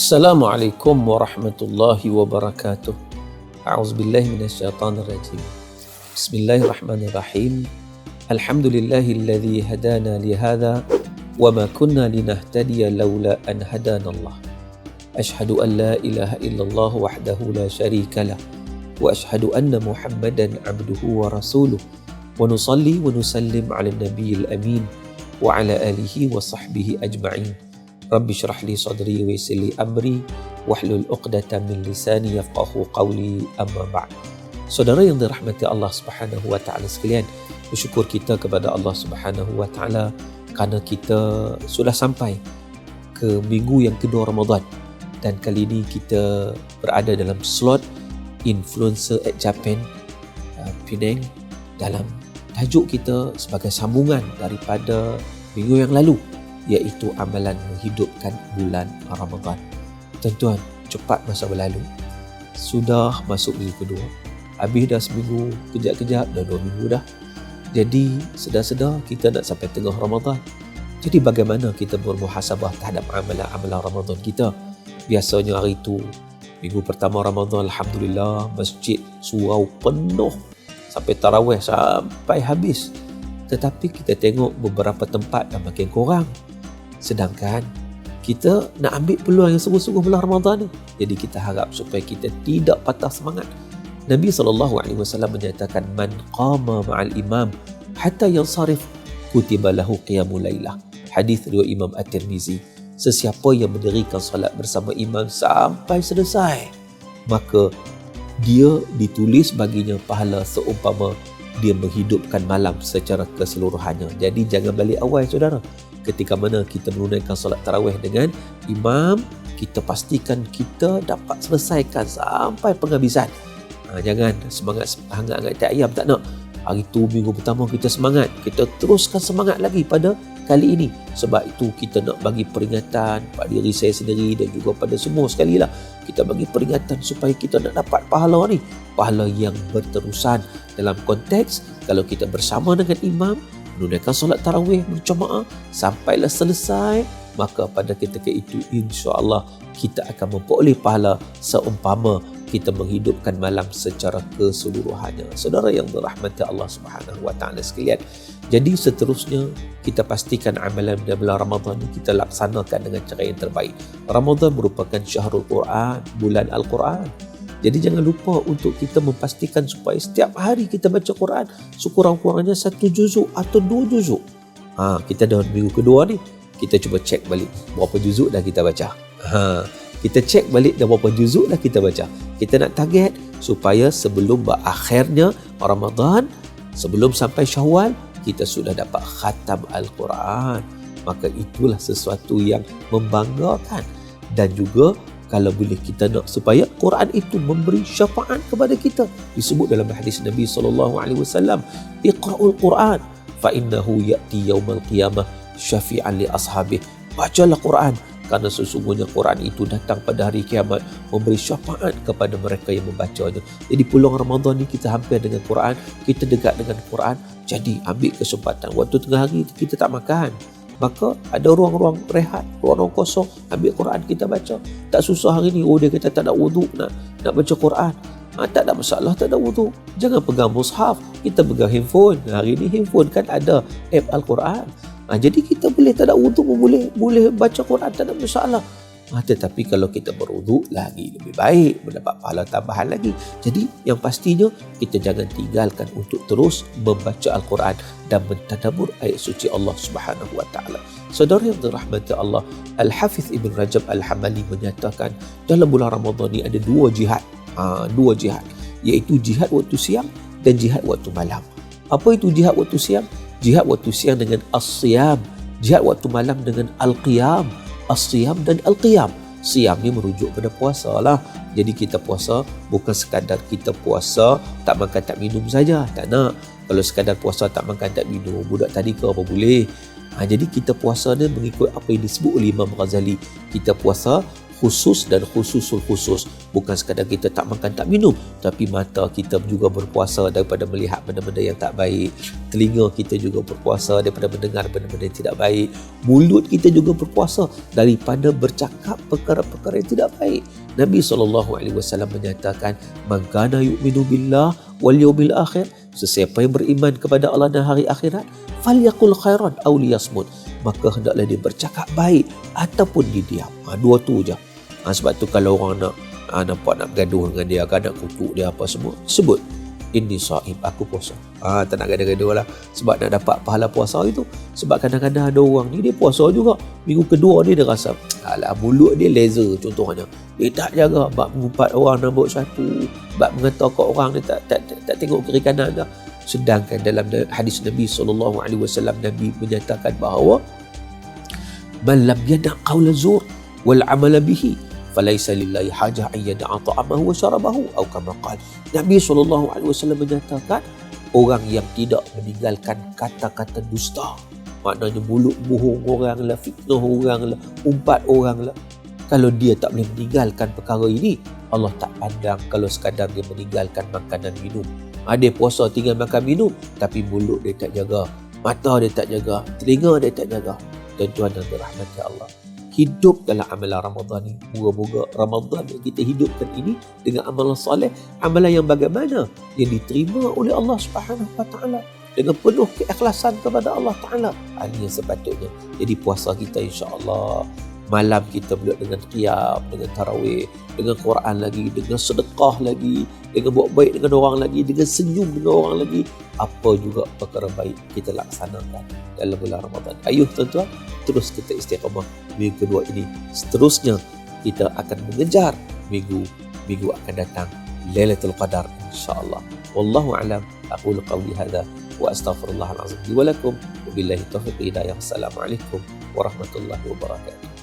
السلام عليكم ورحمة الله وبركاته. أعوذ بالله من الشيطان الرجيم. بسم الله الرحمن الرحيم. الحمد لله الذي هدانا لهذا وما كنا لنهتدي لولا أن هدانا الله. أشهد أن لا إله إلا الله وحده لا شريك له. وأشهد أن محمدا عبده ورسوله. ونصلي ونسلم على النبي الأمين وعلى آله وصحبه أجمعين. Rabbi syrahli sadri wa yassirli amri wahlul 'uqdatam min lisani yafqahu qawli amma ba'd. Saudara yang dirahmati Allah Subhanahu wa taala sekalian, bersyukur kita kepada Allah Subhanahu wa taala kerana kita sudah sampai ke minggu yang kedua Ramadan dan kali ini kita berada dalam slot influencer at Japan uh, Penang dalam tajuk kita sebagai sambungan daripada minggu yang lalu iaitu amalan menghidupkan bulan Ramadan. Tuan-tuan, cepat masa berlalu. Sudah masuk minggu kedua. Habis dah seminggu, kejap-kejap dah dua minggu dah. Jadi, sedar-sedar kita nak sampai tengah Ramadan. Jadi bagaimana kita bermuhasabah terhadap amalan-amalan Ramadan kita? Biasanya hari itu, minggu pertama Ramadan, Alhamdulillah, masjid surau penuh sampai tarawih sampai habis. Tetapi kita tengok beberapa tempat dah makin kurang. Sedangkan kita nak ambil peluang yang sungguh-sungguh bulan Ramadan ni. Jadi kita harap supaya kita tidak patah semangat. Nabi SAW menyatakan man qama ma'al imam hatta yansarif kutiba lahu qiyamul lailah. Hadis riwayat Imam At-Tirmizi. Sesiapa yang mendirikan salat bersama imam sampai selesai, maka dia ditulis baginya pahala seumpama dia menghidupkan malam secara keseluruhannya. Jadi jangan balik awal saudara ketika mana kita menunaikan solat tarawih dengan imam kita pastikan kita dapat selesaikan sampai penghabisan. Ha, jangan semangat hangat-hangat tak ayam tak nak. Hari tu minggu pertama kita semangat kita teruskan semangat lagi pada kali ini. Sebab itu kita nak bagi peringatan pada diri saya sendiri dan juga pada semua sekali lah kita bagi peringatan supaya kita nak dapat pahala ni. Pahala yang berterusan. Dalam konteks kalau kita bersama dengan imam menunaikan solat tarawih berjemaah sampailah selesai maka pada ketika itu insya-Allah kita akan memperoleh pahala seumpama kita menghidupkan malam secara keseluruhannya. Saudara yang dirahmati Allah Subhanahu wa taala sekalian. Jadi seterusnya kita pastikan amalan di bulan Ramadan ini kita laksanakan dengan cara yang terbaik. Ramadan merupakan syahrul Quran, bulan Al-Quran. Jadi jangan lupa untuk kita memastikan supaya setiap hari kita baca Quran sekurang-kurangnya satu juzuk atau dua juzuk. Ha, kita dah minggu kedua ni, kita cuba cek balik berapa juzuk dah kita baca. Ha, kita cek balik dah berapa juzuk dah kita baca. Kita nak target supaya sebelum berakhirnya Ramadan, sebelum sampai Syawal, kita sudah dapat khatam Al-Quran. Maka itulah sesuatu yang membanggakan dan juga kalau boleh kita nak supaya Quran itu memberi syafaat kepada kita disebut dalam hadis Nabi sallallahu alaihi wasallam iqra'ul Quran fa innahu ya'ti yaumal qiyamah syafi'an li ashabi bacalah Quran kerana sesungguhnya Quran itu datang pada hari kiamat memberi syafaat kepada mereka yang membacanya. Jadi peluang Ramadan ni kita hampir dengan Quran, kita dekat dengan Quran, jadi ambil kesempatan. Waktu tengah hari kita tak makan, maka ada ruang-ruang rehat, ruang-ruang kosong, ambil Quran kita baca. Tak susah hari ni, oh dia kata tak ada wuduk nak, nak baca Quran. Ha, tak ada masalah, tak ada wuduk. Jangan pegang mushaf, kita pegang handphone. Hari ni handphone kan ada app Al-Quran. Ha, jadi kita boleh tak ada wuduk boleh, boleh baca Quran, tak ada masalah. Ha, tetapi kalau kita berwuduk lagi lebih baik, mendapat pahala tambahan lagi. Jadi yang pastinya kita jangan tinggalkan untuk terus membaca Al-Quran dan mentadabur ayat suci Allah Subhanahu wa taala. Saudara yang dirahmati Allah, Al-Hafiz Ibn Rajab Al-Hamali menyatakan dalam bulan Ramadan ini ada dua jihad. Ha, dua jihad iaitu jihad waktu siang dan jihad waktu malam. Apa itu jihad waktu siang? Jihad waktu siang dengan as-siyam, jihad waktu malam dengan al-qiyam as-siyam dan al-qiyam. Siam ni merujuk pada puasa lah. Jadi kita puasa bukan sekadar kita puasa tak makan tak minum saja. Tak nak. Kalau sekadar puasa tak makan tak minum, budak tadi ke apa boleh. Ha, jadi kita puasa ni mengikut apa yang disebut oleh Imam Ghazali. Kita puasa khusus dan khususul khusus. Bukan sekadar kita tak makan tak minum. Tapi mata kita juga berpuasa daripada melihat benda-benda yang tak baik. Telinga kita juga berpuasa daripada mendengar benda-benda yang tidak baik. Mulut kita juga berpuasa daripada bercakap perkara-perkara yang tidak baik. Nabi SAW menyatakan man kana yu'minu billah wal yawmil akhir sesiapa yang beriman kepada Allah dan hari akhirat falyaqul khairan aw liyasmut. Maka hendaklah dia bercakap baik ataupun dia diam. Ha, dua tu je Ha, sebab tu kalau orang nak ha, nampak nak bergaduh dengan dia, kan nak kutuk dia apa semua, sebut ini sahib aku puasa. Ha, tak nak gaduh-gaduh lah. Sebab nak dapat pahala puasa itu. Sebab kadang-kadang ada orang ni dia puasa juga. Minggu kedua ni dia rasa alah mulut dia laser contohnya. Dia tak jaga bab mengumpat orang buat satu. Bab mengetakut orang dia tak, tak, tak, tak tengok kiri kanan dah. Sedangkan dalam hadis Nabi SAW Nabi menyatakan bahawa man lam yada' qawla zur wal amala bihi falaisa lillahi hajah an ta'amahu wa syarabahu. Atau kama qala Nabi sallallahu alaihi wasallam menyatakan orang yang tidak meninggalkan kata-kata dusta maknanya mulut bohong orang lah fitnah orang lah umpat orang lah kalau dia tak boleh meninggalkan perkara ini Allah tak pandang kalau sekadar dia meninggalkan makanan minum. Ada puasa tinggal makan minum tapi mulut dia tak jaga mata dia tak jaga telinga dia tak jaga. Tuan-tuan dan rahmat Allah hidup dalam amalan Ramadan ini. Moga-moga Ramadan yang kita hidupkan ini dengan amalan soleh, amalan yang bagaimana yang diterima oleh Allah Subhanahu Wa Taala dengan penuh keikhlasan kepada Allah Taala. Ini yang sepatutnya. Jadi puasa kita insya-Allah malam kita pula dengan qiyam, dengan tarawih, dengan Quran lagi, dengan sedekah lagi, dengan buat baik dengan orang lagi, dengan senyum dengan orang lagi, apa juga perkara baik kita laksanakan dalam bulan Ramadan. Ayuh tuan-tuan, terus kita istiqamah minggu kedua ini. Seterusnya kita akan mengejar minggu minggu akan datang Lailatul Qadar insya-Allah. Wallahu a'lam. Aku qawli hadza wa astaghfirullah al-azim li wa lakum. Wabillahi taufiq hidayah. Assalamualaikum warahmatullahi wabarakatuh.